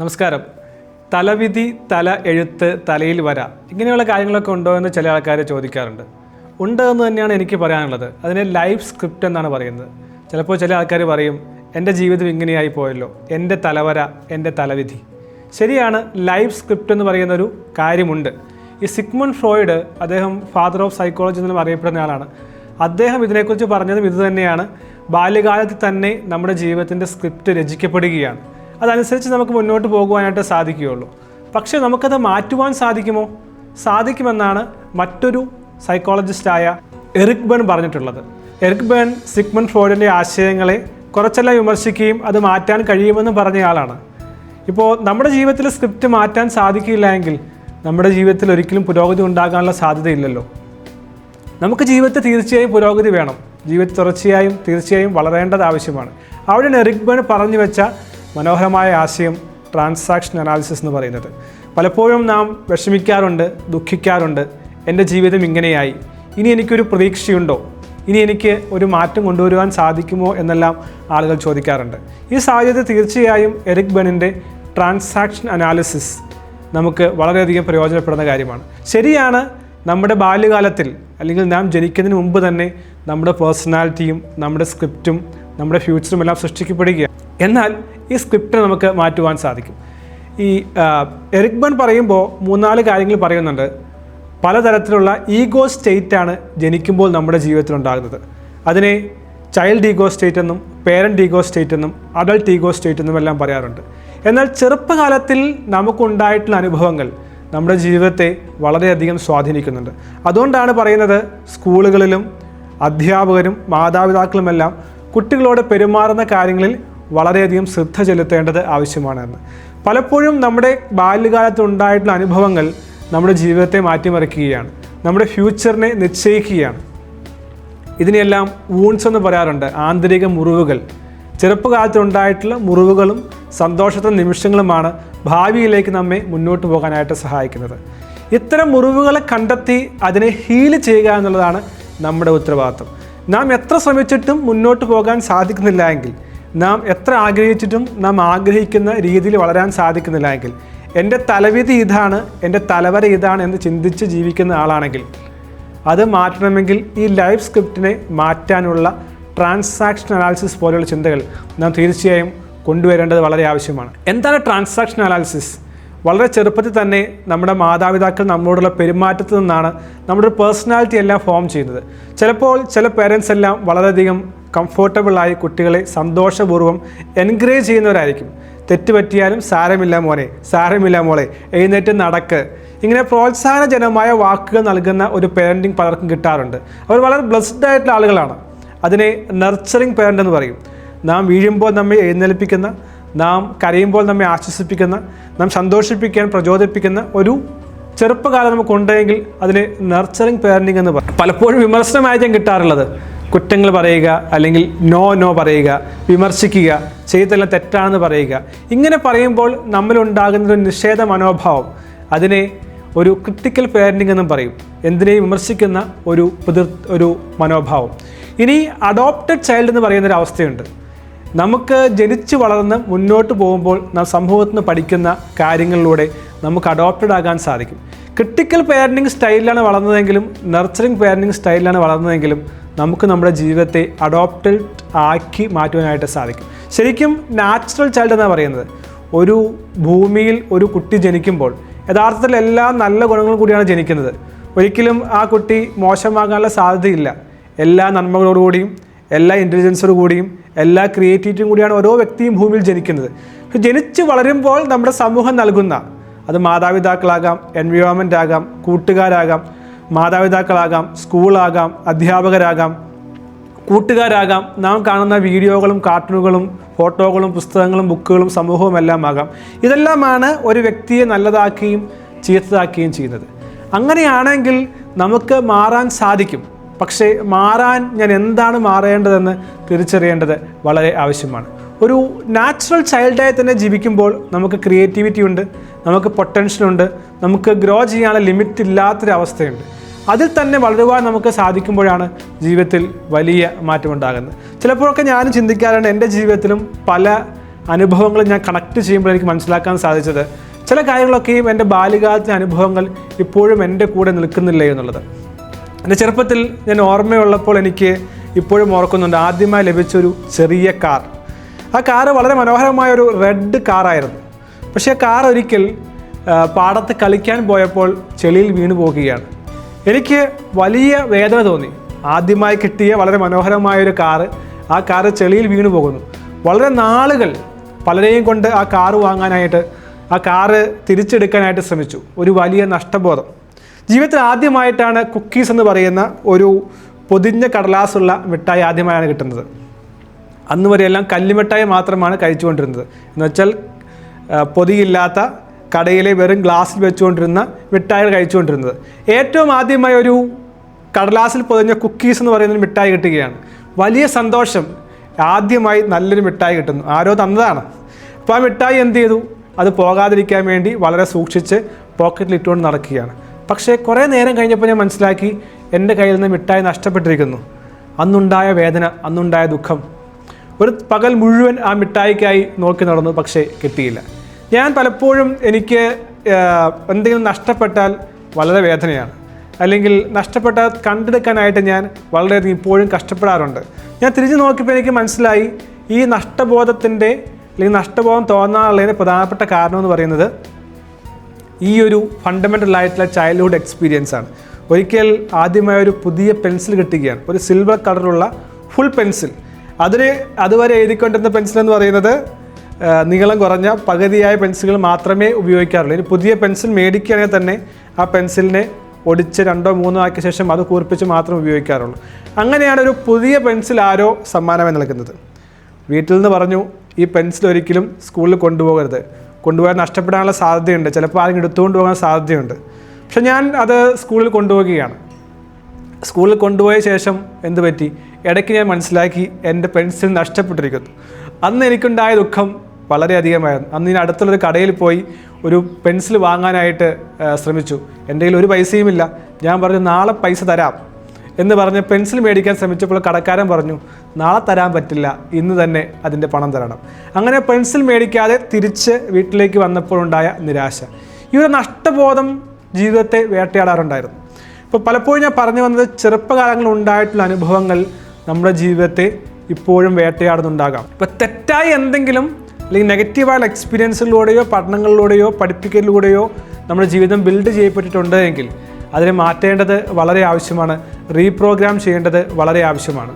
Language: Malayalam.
നമസ്കാരം. തലവിധി തല എഴുത്ത് തലയിൽ വര ഇങ്ങനെയുള്ള കാര്യങ്ങളൊക്കെ ഉണ്ടോ എന്ന് ചില ആൾക്കാർ ചോദിക്കാറുണ്ട്. ഉണ്ട് എന്ന് തന്നെയാണ് എനിക്ക് പറയാനുള്ളത്. അതിനെ ലൈഫ് സ്ക്രിപ്റ്റ് എന്നാണ് പറയുന്നത്. ചിലപ്പോൾ ചില ആൾക്കാർ പറയും എന്റെ ജീവിതം ഇങ്ങനെയായി പോയല്ലോ. എന്റെ തലവര എന്റെ തലവിധി. ശരിയാണ് ലൈഫ് സ്ക്രിപ്റ്റ് എന്ന് പറയുന്നൊരു കാര്യമുണ്ട്. ഈ സിഗ്മൺ ഫ്രോയിഡ് അദ്ദേഹം ഫാദർ ഓഫ് സൈക്കോളജി എന്നും അറിയപ്പെടുന്ന ആളാണ്. അദ്ദേഹം ഇതിനെക്കുറിച്ച് പറഞ്ഞതും ഇതുതന്നെയാണ് ബാല്യകാലത്തിൽ തന്നെ നമ്മുടെ ജീവിതത്തിന്റെ സ്ക്രിപ്റ്റ് രചിക്കപ്പെടുകയാണ്. അതനുസരിച്ച് നമുക്ക് മുന്നോട്ട് പോകുവാനായിട്ട് സാധിക്കുകയുള്ളൂ. പക്ഷേ നമുക്കത് മാറ്റുവാൻ സാധിക്കുമോ? സാധിക്കുമെന്നാണ് മറ്റൊരു സൈക്കോളജിസ്റ്റായ എറിക് ബേൺ പറഞ്ഞിട്ടുള്ളത്. എറിക് ബേൺ സിഗ്മൺ ഫ്രോയിഡിന്റെ ആശയങ്ങളെ കുറച്ചെല്ലാം വിമർശിക്കുകയും അത് മാറ്റാൻ കഴിയുമെന്ന് പറഞ്ഞയാളാണ് ഇപ്പോൾ നമ്മുടെ ജീവിതത്തിൽ സ്ക്രിപ്റ്റ് മാറ്റാൻ സാധിക്കില്ല എങ്കിൽ നമ്മുടെ ജീവിതത്തിൽ ഒരിക്കലും പുരോഗതി ഉണ്ടാകാനുള്ള സാധ്യതയില്ലല്ലോ. നമുക്ക് ജീവിതത്തിൽ തീർച്ചയായും പുരോഗതി വേണം. ജീവിതത്തിൽ തുടർച്ചയായും തീർച്ചയായും വളരേണ്ടത് ആവശ്യമാണ്. അവിടെയാണ് എറിക് ബേൺ പറഞ്ഞു വെച്ച മനോഹരമായ ആശയം ട്രാൻസാക്ഷൻ അനാലിസിസ് എന്ന് പറയുന്നത്. പലപ്പോഴും നാം വിഷമിക്കാറുണ്ട് ദുഃഖിക്കാറുണ്ട്. എന്റെ ജീവിതം ഇങ്ങനെയായി. ഇനി എനിക്കൊരു പ്രതീക്ഷയുണ്ടോ? ഇനി എനിക്ക് ഒരു മാറ്റം കൊണ്ടുവരുവാൻ സാധിക്കുമോ എന്നെല്ലാം ആളുകൾ ചോദിക്കാറുണ്ട്. ഈ സാഹചര്യത്തിൽ തീർച്ചയായും എറിക് ബെണിന്റെ ട്രാൻസാക്ഷൻ അനാലിസിസ് നമുക്ക് വളരെയധികം പ്രയോജനപ്പെടുന്ന കാര്യമാണ്. ശരിയാണ് നമ്മുടെ ബാല്യകാലത്തിൽ അല്ലെങ്കിൽ നാം ജനിക്കുന്നതിന് മുമ്പ് തന്നെ നമ്മുടെ പേഴ്സണാലിറ്റിയും നമ്മുടെ സ്ക്രിപ്റ്റും നമ്മുടെ ഫ്യൂച്ചറും എല്ലാം സൃഷ്ടിക്കപ്പെടുകയാണ്. എന്നാൽ ഈ സ്ക്രിപ്റ്റ് നമുക്ക് മാറ്റുവാൻ സാധിക്കും. ഈ എറിക്ബൺ എറിക് ബൺ പറയുമ്പോൾ മൂന്നാൽ കാര്യങ്ങൾ പറയുന്നുണ്ട്. പലതരത്തിലുള്ള ഈഗോ സ്റ്റേറ്റാണ് ജനിക്കുമ്പോൾ നമ്മുടെ ജീവിതത്തിൽ ഉണ്ടാകുന്നത്. അതിനെ ചൈൽഡ് ഈഗോ സ്റ്റേറ്റ് എന്നും പേരന്റ് ഈഗോ സ്റ്റേറ്റ് എന്നും അഡൾട്ട് ഈഗോ സ്റ്റേറ്റ് എന്നും എല്ലാം പറയാറുണ്ട്. എന്നാൽ ചെറുപ്പകാലത്തിൽ നമുക്കുണ്ടായിട്ടുള്ള അനുഭവങ്ങൾ നമ്മുടെ ജീവിതത്തെ വളരെയധികം സ്വാധീനിക്കുന്നുണ്ട്. അതുകൊണ്ടാണ് പറയുന്നത് സ്കൂളുകളിലും അധ്യാപകരും മാതാപിതാക്കളുമെല്ലാം കുട്ടികളോട് പെരുമാറുന്ന കാര്യങ്ങളിൽ വളരെയധികം ശ്രദ്ധ ചെലുത്തേണ്ടത് ആവശ്യമാണെന്ന്. പലപ്പോഴും നമ്മുടെ ബാല്യകാലത്ത് ഉണ്ടായിട്ടുള്ള അനുഭവങ്ങൾ നമ്മുടെ ജീവിതത്തെ മാറ്റിമറിക്കുകയാണ്. നമ്മുടെ ഫ്യൂച്ചറിനെ നിശ്ചയിക്കുകയാണ്. ഇതിനെല്ലാം വൂൺസ് എന്ന് പറയാറുണ്ട് ആന്തരിക മുറിവുകൾ. ചെറുപ്പകാലത്ത് ഉണ്ടായിട്ടുള്ള മുറിവുകളും സന്തോഷത്തിന്റെ നിമിഷങ്ങളുമാണ് ഭാവിയിലേക്ക് നമ്മെ മുന്നോട്ട് പോകാനായിട്ട് സഹായിക്കുന്നത്. ഇത്തരം മുറിവുകളെ കണ്ടെത്തി അതിനെ ഹീൽ ചെയ്യുക എന്നുള്ളതാണ് നമ്മുടെ ഉത്തരവാദിത്വം. നാം എത്ര ശ്രമിച്ചിട്ടും മുന്നോട്ട് പോകാൻ സാധിക്കുന്നില്ല എങ്കിൽ നാം എത്ര ആഗ്രഹിച്ചിട്ടും നാം ആഗ്രഹിക്കുന്ന രീതിയിൽ വളരാൻ സാധിക്കുന്നില്ല എങ്കിൽ എന്റെ തലവിധി ഇതാണ് എന്റെ തലവര ഇതാണ് എന്ന് ചിന്തിച്ച് ജീവിക്കുന്ന ആളാണെങ്കിൽ അത് മാറ്റണമെങ്കിൽ ഈ ലൈഫ് സ്ക്രിപ്റ്റിനെ മാറ്റാനുള്ള ട്രാൻസാക്ഷൻ അനാലിസിസ് പോലെയുള്ള ചിന്തകൾ നാം തീർച്ചയായും കൊണ്ടുവരേണ്ടത് വളരെ ആവശ്യമാണ്. എന്താണ് ട്രാൻസാക്ഷൻ അനാലിസിസ്? വളരെ ചെറുപ്പത്തിൽ തന്നെ നമ്മുടെ മാതാപിതാക്കൾ നമ്മളോടുള്ള പെരുമാറ്റത്തിൽ നിന്നാണ് നമ്മുടെ പേഴ്സണാലിറ്റി എല്ലാം ഫോം ചെയ്യുന്നത്. ചിലപ്പോൾ ചില പേരൻസ് എല്ലാം വളരെയധികം കംഫോർട്ടബിളായി കുട്ടികളെ സന്തോഷപൂർവം എൻകറേജ് ചെയ്യുന്നവരായിരിക്കും. തെറ്റ് പറ്റിയാലും സാരമില്ല മോനെ സാരമില്ല മോളെ എഴുന്നേറ്റ് നടക്ക്. ഇങ്ങനെ പ്രോത്സാഹനജനമായ വാക്കുകൾ നൽകുന്ന ഒരു പേരന്റിങ് പലർക്കും കിട്ടാറുണ്ട്. അവർ വളരെ ബ്ലസ്ഡ് ആയിട്ടുള്ള ആളുകളാണ്. അതിനെ നർച്ചറിങ് പേരന്റ് എന്ന് പറയും. നാം വീഴുമ്പോൾ നമ്മെ എഴുന്നേൽപ്പിക്കുന്ന നാം കരയുമ്പോൾ നമ്മെ ആശ്വസിപ്പിക്കുന്ന നാം സന്തോഷിപ്പിക്കാൻ പ്രചോദിപ്പിക്കുന്ന ഒരു ചെറുപ്പകാലം നമുക്കുണ്ടെങ്കിൽ അതിന് നർച്ചറിങ് പേരന്റിങ് എന്ന് പറയും. പലപ്പോഴും വിമർശനമായിരിക്കും കിട്ടാറുള്ളത്. കുറ്റങ്ങൾ പറയുക അല്ലെങ്കിൽ നോ നോ പറയുക വിമർശിക്കുക ചെയ്തെല്ലാം തെറ്റാണെന്ന് പറയുക. ഇങ്ങനെ പറയുമ്പോൾ നമ്മളുണ്ടാകുന്ന ഒരു നിഷേധ മനോഭാവം അതിനെ ഒരു ക്രിട്ടിക്കൽ പേരന്റിംഗ് എന്നും പറയും. എന്തിനേയും വിമർശിക്കുന്ന ഒരു പുതിർ ഒരു മനോഭാവം. ഇനി അഡോപ്റ്റഡ് ചൈൽഡ് എന്ന് പറയുന്നൊരു അവസ്ഥയുണ്ട്. നമുക്ക് ജനിച്ചു വളർന്ന് മുന്നോട്ട് പോകുമ്പോൾ നാം സമൂഹത്തിൽ നിന്ന് പഠിക്കുന്ന കാര്യങ്ങളിലൂടെ നമുക്ക് അഡോപ്റ്റഡ് ആകാൻ സാധിക്കും. ക്രിട്ടിക്കൽ പേരന്റിങ് സ്റ്റൈലിലാണ് വളർന്നതെങ്കിലും നർച്ചറിങ് പേരന്റിങ് സ്റ്റൈലിലാണ് വളർന്നതെങ്കിലും നമുക്ക് നമ്മുടെ ജീവിതത്തെ അഡോപ്റ്റഡ് ആക്കി മാറ്റുവാനായിട്ട് സാധിക്കും. ശരിക്കും നാച്ചുറൽ ചൈൽഡ് എന്നാണ് പറയുന്നത്? ഒരു ഭൂമിയിൽ ഒരു കുട്ടി ജനിക്കുമ്പോൾ യഥാർത്ഥത്തിൽ എല്ലാ നല്ല ഗുണങ്ങളും കൂടിയാണ് ജനിക്കുന്നത്. ഒരിക്കലും ആ കുട്ടി മോശമാകാനുള്ള സാധ്യതയില്ല. എല്ലാ നന്മകളോടുകൂടിയും എല്ലാ ഇന്റലിജൻസും കൂടിയും എല്ലാ ക്രിയേറ്റിവിറ്റിയും കൂടിയാണ് ഓരോ വ്യക്തിയും ഭൂമിയിൽ ജനിക്കുന്നത്. പക്ഷെ ജനിച്ച് വളരുമ്പോൾ നമ്മുടെ സമൂഹം നൽകുന്ന അത് മാതാപിതാക്കളാകാം എൻവയോൺമെന്റ് ആകാം കൂട്ടുകാരാകാം മാതാപിതാക്കളാകാം സ്കൂളാകാം അധ്യാപകരാകാം കൂട്ടുകാരാകാം നാം കാണുന്ന വീഡിയോകളും കാർട്ടൂണുകളും ഫോട്ടോകളും പുസ്തകങ്ങളും ബുക്കുകളും സമൂഹവും എല്ലാം ആകാം ഇതെല്ലാമാണ് ഒരു വ്യക്തിയെ നല്ലതാക്കുകയും ചീത്തതാക്കുകയും ചെയ്യുന്നത്. അങ്ങനെയാണെങ്കിൽ നമുക്ക് മാറാൻ സാധിക്കും. പക്ഷേ മാറാൻ ഞാൻ എന്താണ് മാറേണ്ടതെന്ന് തിരിച്ചറിയേണ്ടത് വളരെ ആവശ്യമാണ്. ഒരു നാച്ചുറൽ ചൈൽഡായി തന്നെ ജീവിക്കുമ്പോൾ നമുക്ക് ക്രിയേറ്റിവിറ്റി ഉണ്ട് നമുക്ക് പൊട്ടൻഷ്യൽ ഉണ്ട് നമുക്ക് ഗ്രോ ചെയ്യാനുള്ള ലിമിറ്റ് ഇല്ലാത്തൊരവസ്ഥയുണ്ട്. അതിൽ തന്നെ വളരുവാൻ നമുക്ക് സാധിക്കുമ്പോഴാണ് ജീവിതത്തിൽ വലിയ മാറ്റമുണ്ടാകുന്നത്. ചിലപ്പോഴൊക്കെ ഞാനും ചിന്തിക്കാറുണ്ട് എന്റെ ജീവിതത്തിലും പല അനുഭവങ്ങളും ഞാൻ കണക്ട് ചെയ്യുമ്പോൾ എനിക്ക് മനസ്സിലാക്കാൻ സാധിച്ചത്. ചില കാര്യങ്ങളൊക്കെയും എന്റെ ബാല്യകാലത്തെ അനുഭവങ്ങൾ ഇപ്പോഴും എന്റെ കൂടെ നിൽക്കുന്നില്ല എന്നുള്ളത്. എന്റെ ചെറുപ്പത്തിൽ ഞാൻ ഓർമ്മയുള്ളപ്പോൾ എനിക്ക് ഇപ്പോഴും ഓർക്കുന്നുണ്ട് ആദ്യമായി ലഭിച്ചൊരു ചെറിയ കാർ. ആ കാറ് വളരെ മനോഹരമായ ഒരു റെഡ് കാറായിരുന്നു. പക്ഷേ ആ കാർ ഒരിക്കൽ പാടത്ത് കളിക്കാൻ പോയപ്പോൾ ചെളിയിൽ വീണു പോകുകയാണ് എനിക്ക് വലിയ വേദന തോന്നി. ആദ്യമായി കിട്ടിയ വളരെ മനോഹരമായൊരു കാറ് ആ കാറ് ചെളിയിൽ വീണു പോകുന്നു. വളരെ നാളുകൾ പലരെയും കൊണ്ട് ആ കാറ് വാങ്ങാനായിട്ട് ആ കാറ് തിരിച്ചെടുക്കാനായിട്ട് ശ്രമിച്ചു. ഒരു വലിയ നഷ്ടബോധം. ജീവിതത്തിൽ ആദ്യമായിട്ടാണ് കുക്കീസ് എന്ന് പറയുന്ന ഒരു പൊതിഞ്ഞ കടലാസുള്ള മിഠായി ആദ്യമായാണ് കിട്ടുന്നത്. അന്ന് വരെയെല്ലാം കല്ലുമിഠായി മാത്രമാണ് കഴിച്ചുകൊണ്ടിരുന്നത്. എന്നുവെച്ചാൽ പൊതിയില്ലാത്ത കടയിലെ വെറും ഗ്ലാസ്സിൽ വെച്ചുകൊണ്ടിരുന്ന മിഠായികൾ കഴിച്ചുകൊണ്ടിരുന്നത്. ഏറ്റവും ആദ്യമായി ഒരു കടലാസിൽ പൊതിഞ്ഞ കുക്കീസ് എന്ന് പറയുന്ന മിഠായി കിട്ടുകയാണ്. വലിയ സന്തോഷം ആദ്യമായി നല്ലൊരു മിഠായി കിട്ടുന്നു. ആരോ തന്നതാണ്. അപ്പോൾ ആ മിഠായി എന്ത് ചെയ്തു? അത് പോകാതിരിക്കാൻ വേണ്ടി വളരെ സൂക്ഷിച്ച് പോക്കറ്റിൽ ഇട്ടുകൊണ്ട് നടക്കുകയാണ്. പക്ഷേ കുറേ നേരം കഴിഞ്ഞപ്പോൾ ഞാൻ മനസ്സിലാക്കി എന്റെ കയ്യിൽ നിന്ന് മിഠായി നഷ്ടപ്പെട്ടിരിക്കുന്നു. അന്നുണ്ടായ വേദന അന്നുണ്ടായ ദുഃഖം. ഒരു പകൽ മുഴുവൻ ആ മിഠായിക്കായി നോക്കി നടന്നു പക്ഷേ കിട്ടിയില്ല. ഞാൻ പലപ്പോഴും എനിക്ക് എന്തെങ്കിലും നഷ്ടപ്പെട്ടാൽ വളരെ വേദനയാണ്. അല്ലെങ്കിൽ നഷ്ടപ്പെട്ട കണ്ടെടുക്കാനായിട്ട് ഞാൻ വളരെയധികം ഇപ്പോഴും കഷ്ടപ്പെടാറുണ്ട്. ഞാൻ തിരിഞ്ഞു നോക്കിയപ്പോൾ എനിക്ക് മനസ്സിലായി ഈ നഷ്ടബോധത്തിന്റെ അല്ലെങ്കിൽ നഷ്ടബോധം തോന്നാനുള്ളതിന്റെ പ്രധാനപ്പെട്ട കാരണം എന്ന് പറയുന്നത് ഈ ഒരു ഫണ്ടമെന്റൽ ആയിട്ടുള്ള ചൈൽഡ്ഹുഡ് എക്സ്പീരിയൻസ് ആണ്. ഒരിക്കൽ ആദ്യമായ ഒരു പുതിയ പെൻസിൽ കിട്ടുകയാണ്. ഒരു സിൽവർ കളറുള്ള ഫുൾ പെൻസിൽ അതിന് അതുവരെ എഴുതിക്കൊണ്ടിരുന്ന പെൻസിൽ എന്ന് പറയുന്നത് നീളം കുറഞ്ഞ പകുതിയായ പെൻസിലുകൾ മാത്രമേ ഉപയോഗിക്കാറുള്ളൂ. ഇനി പുതിയ പെൻസിൽ മേടിക്കുകയാണെങ്കിൽ തന്നെ ആ പെൻസിലിനെ ഒടിച്ച് രണ്ടോ മൂന്നോ ആക്കിയ ശേഷം അത് കൂർപ്പിച്ച് മാത്രം ഉപയോഗിക്കാറുള്ളൂ. അങ്ങനെയാണ് ഒരു പുതിയ പെൻസിൽ ആരോ സമ്മാനമായി നൽകുന്നത്. വീട്ടിൽ നിന്ന് പറഞ്ഞു ഈ പെൻസിൽ ഒരിക്കലും സ്കൂളിൽ കൊണ്ടുപോകരുത്. കൊണ്ടുപോയാൽ നഷ്ടപ്പെടാനുള്ള സാധ്യതയുണ്ട്. ചിലപ്പോൾ ആരെങ്കിലും എടുത്തുകൊണ്ട് പോകാൻ സാധ്യതയുണ്ട്. പക്ഷെ ഞാൻ അത് സ്കൂളിൽ കൊണ്ടുപോവുകയാണ് സ്കൂളിൽ കൊണ്ടുപോയ ശേഷം എന്ത് പറ്റി? ഇടയ്ക്ക് ഞാൻ മനസ്സിലാക്കി എന്റെ പെൻസിൽ നഷ്ടപ്പെട്ടിരിക്കുന്നു. അന്ന് എനിക്കുണ്ടായ ദുഃഖം വളരെയധികമായിരുന്നു. അന്ന് ഞാൻ അടുത്തുള്ളൊരു കടയിൽ പോയി ഒരു പെൻസിൽ വാങ്ങാനായിട്ട് ശ്രമിച്ചു. എന്റെ കയ്യിൽ ഒരു പൈസയുമില്ല. ഞാൻ പറഞ്ഞു നാളെ പൈസ തരാം. എന്ന് പറഞ്ഞ് പെൻസിൽ മേടിക്കാൻ ശ്രമിച്ചപ്പോൾ കടക്കാരൻ പറഞ്ഞു നാളെ തരാൻ പറ്റില്ല ഇന്ന് തന്നെ അതിന്റെ പണം തരണം. അങ്ങനെ പെൻസിൽ മേടിക്കാതെ തിരിച്ച് വീട്ടിലേക്ക് വന്നപ്പോഴുണ്ടായ നിരാശ. ഈ ഒരു നഷ്ടബോധം ജീവിതത്തെ വേട്ടയാടാറുണ്ടായിരുന്നു. ഇപ്പോൾ പലപ്പോഴും ഞാൻ പറഞ്ഞു വന്നത് ചെറുപ്പകാലങ്ങളിൽ ഉണ്ടായിട്ടുള്ള അനുഭവങ്ങൾ നമ്മുടെ ജീവിതത്തെ ഇപ്പോഴും വേട്ടയാടുന്നുണ്ടാകാം. ഇപ്പോൾ തെറ്റായി എന്തെങ്കിലും അല്ലെങ്കിൽ നെഗറ്റീവായ എക്സ്പീരിയൻസിലൂടെയോ പഠനങ്ങളിലൂടെയോ പഠിപ്പിക്കലിലൂടെയോ നമ്മുടെ ജീവിതം ബിൽഡ് ചെയ്യപ്പെട്ടിട്ടുണ്ട് എങ്കിൽ അതിനെ മാറ്റേണ്ടത് വളരെ ആവശ്യമാണ്. റീപ്രോഗ്രാം ചെയ്യേണ്ടത് വളരെ ആവശ്യമാണ്.